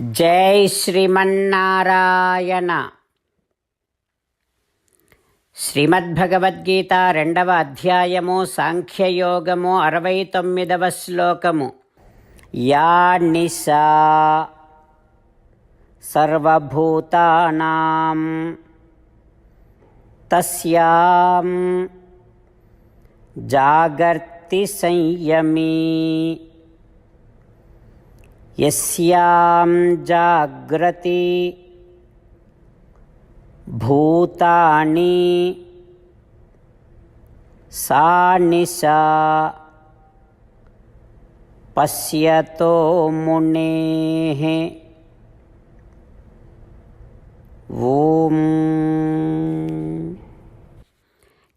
జై శ్రీమన్నారాయణ. శ్రీమద్భగవద్గీత రెండవ అధ్యాయము సాంఖ్యయోగము అరవై తొమ్మిదవ శ్లోకము. యా నిశా సర్వభూతానాం తస్యాం జాగర్తి సంయమీ. యస్యాం జాగ్రతి భూతాని సా పశ్యతో మునే ఓం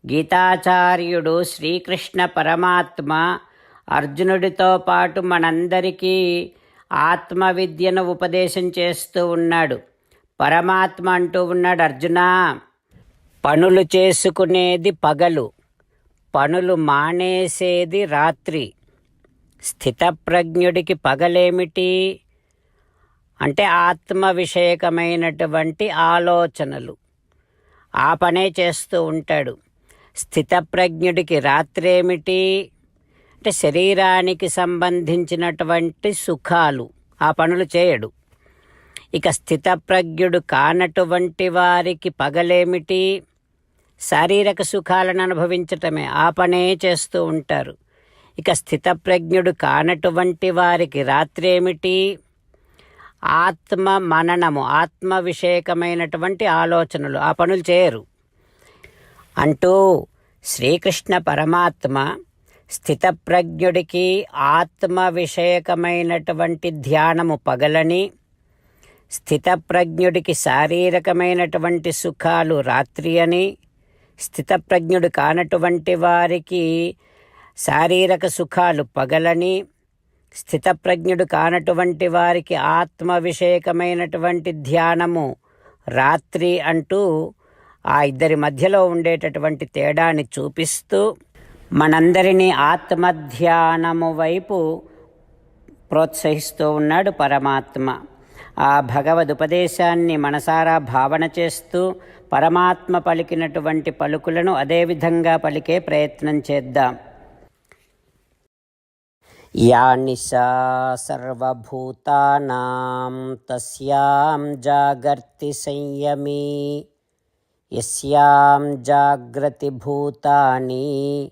గీతాచార్యుడు శ్రీకృష్ణ పరమాత్మ అర్జునుడితో పాటు మనందరికీ ఆత్మ విద్యను ఉపదేశం చేస్తూ ఉన్నాడు. పరమాత్మ అంటూ ఉన్నాడు అర్జున పనులు చేసుకునేది పగలు పనులు మానేసేది రాత్రి. స్థితప్రజ్ఞుడికి పగలేమిటి? అంటే ఆత్మ విషయకమైనటువంటి ఆలోచనలు. ఆ పనే చేస్తూ ఉంటాడు. స్థితప్రజ్ఞుడికి రాత్రేమిటి? అంటే శరీరానికి సంబంధించినటువంటి సుఖాలు ఆ పనులు చేయడు. ఇక స్థితప్రజ్ఞుడు కానటువంటి వారికి పగలేమిటి? శారీరక సుఖాలను అనుభవించటమే ఆ పనే చేస్తూ ఉంటారు. ఇక స్థితప్రజ్ఞుడు కానటువంటి వారికి రాత్రి ఏమిటి ఆత్మ మననము ఆత్మ విషయకమైనటువంటి ఆలోచనలు ఆ పనులు చేయరు. అంటూ శ్రీకృష్ణ పరమాత్మ స్థితప్రజ్ఞుడికి ఆత్మ విషయకమైనటువంటి ధ్యానము పగలని స్థితప్రజ్ఞుడికి శారీరకమైనటువంటి సుఖాలు రాత్రి అని స్థితప్రజ్ఞుడు కానటువంటి వారికి శారీరక సుఖాలు పగలని స్థితప్రజ్ఞుడు కానటువంటి వారికి ఆత్మ విషయకమైనటువంటి ధ్యానము రాత్రి అంటూ ఆ ఇద్దరి మధ్యలో ఉండేటటువంటి తేడాని చూపిస్తూ మనందరినీ ఆత్మధ్యానము వైపు ప్రోత్సహిస్తూ ఉన్నాడు పరమాత్మ. ఆ భగవద్ ఉపదేశాన్ని మనసారా భావన చేస్తూ పరమాత్మ పలికినటువంటి పలుకులను అదేవిధంగా పలికే ప్రయత్నం చేద్దాం. యా నిశా సర్వభూతానాం తస్యాం జాగర్తి సంయమీ యస్యాం జాగ్రతి భూతాని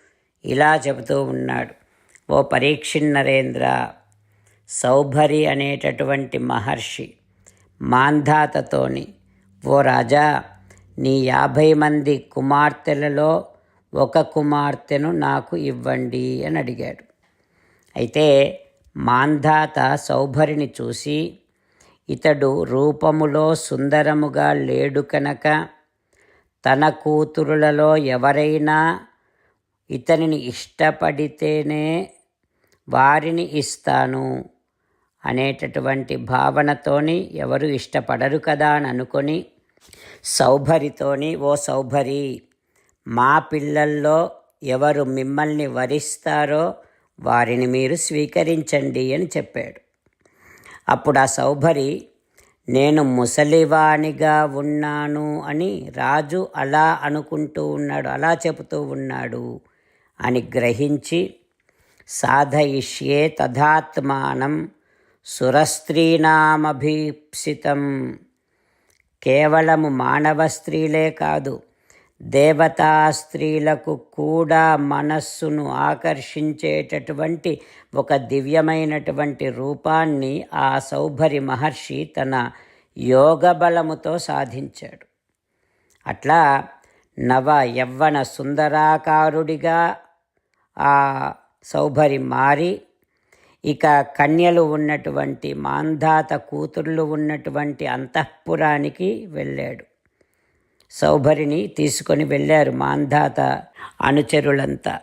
ఇలా చెబుతూ ఉన్నాడు. ఓ పరీక్షిన్నరేంద్ర సౌభరి అనేటటువంటి మహర్షి మాంధాతతోని ఓ రాజా నీ యాభై మంది కుమార్తెలలో ఒక కుమార్తెను నాకు ఇవ్వండి అని అడిగాడు. అయితే మాంధాత సౌభరిని చూసి ఇతడు రూపములో సుందరముగా లేడు కనుక తన కూతురులలో ఎవరైనా ఇతనిని ఇష్టపడితేనే వారిని ఇస్తాను అనేటటువంటి భావనతోని ఎవరు ఇష్టపడరు కదా అని అనుకొని సౌభరితోని ఓ సౌభరి మా పిల్లల్లో ఎవరు మిమ్మల్ని వరిస్తారో వారిని మీరు స్వీకరించండి అని చెప్పాడు. అప్పుడు ఆ సౌభరి నేను ముసలివాణిగా ఉన్నాను అని రాజు అలా అనుకుంటూ ఉన్నాడు అలా చెబుతూ ఉన్నాడు. అని గ్రహించి సాధయిష్యే తథాత్మానం సురస్త్రీనామభీప్సితం. కేవలము మానవ స్త్రీలే కాదు దేవతా స్త్రీలకు కూడా మనస్సును ఆకర్షించేటటువంటి ఒక దివ్యమైనటువంటి రూపాన్ని ఆ సౌభరి మహర్షి తన యోగ బలముతో సాధించాడు. అట్లా నవ యవ్వన సుందరాకారుడిగా ఆ సౌభరి మారి. ఇక కన్యలు ఉన్నటువంటి మాంధాత కూతుర్లు ఉన్నటువంటి అంతఃపురానికి వెళ్ళాడు. సౌభరిని తీసుకొని వెళ్ళారు మాంధాత అనుచరులంతా.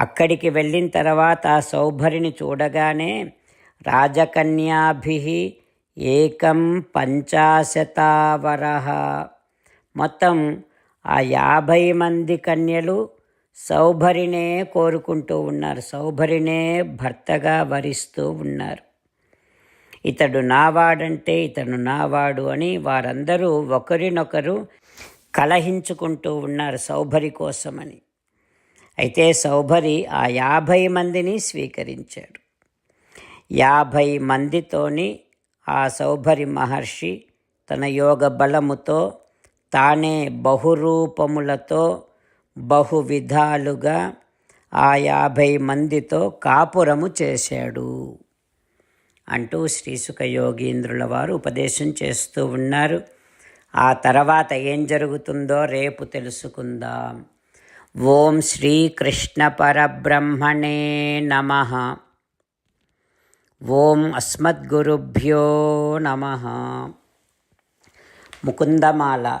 అక్కడికి వెళ్ళిన తర్వాత సౌభరిని చూడగానే రాజకన్యాభి ఏకం పంచాశతావర. మొత్తం ఆ యాభై మంది కన్యలు సౌభరినే కోరుకుంటూ ఉన్నారు. సౌభరినే భర్తగా వరిస్తూ ఉన్నారు. ఇతడు నావాడంటే ఇతను నావాడు అని వారందరూ ఒకరినొకరు కలహించుకుంటూ ఉన్నారు సౌభరి కోసమని. అయితే సౌభరి ఆ యాభై మందిని స్వీకరించాడు. యాభై మందితోని ఆ సౌభరి మహర్షి తన యోగ బలముతో తానే బహురూపములతో బహు విధాలుగా ఆ యాభై మందితో కాపురము చేశాడు అంటూ శ్రీసుఖ యోగీంద్రుల వారు ఉపదేశం చేస్తూ ఉన్నారు. ఆ తర్వాత ఏం జరుగుతుందో రేపు తెలుసుకుందాం. ఓం శ్రీకృష్ణ పరబ్రహ్మణే నమ. ఓం అస్మద్గురుభ్యో నమ. ముకుందమాల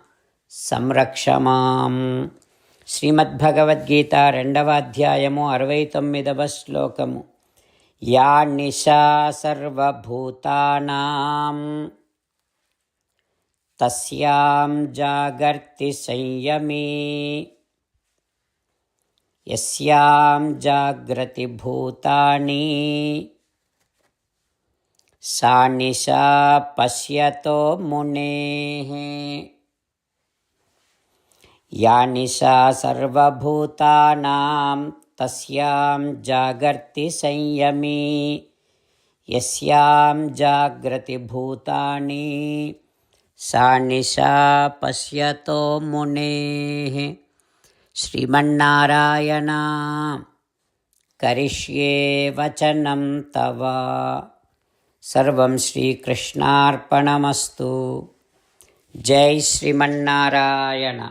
సంరక్ష మాం. శ్రీమద్భగవద్గీత రెండవ అధ్యాయము అరవై తొమ్మిదవ శ్లోకము. యా నిశా సర్వభూతానాం. తస్యాం జాగర్తి సంయమీ. యస్యాం జాగ్రతి భూతాని. సా నిశా పశ్యతో మునే. या निशा जागर्ति संयमी, यस्यां जाग्रति भूतानि, सा निशा पश्यतो मुनेः। श्रीमन्नारायण करिष्ये वचनं तव। सर्वं श्रीकृष्णार्पणमस्तु। जय श्रीमन्नारायण।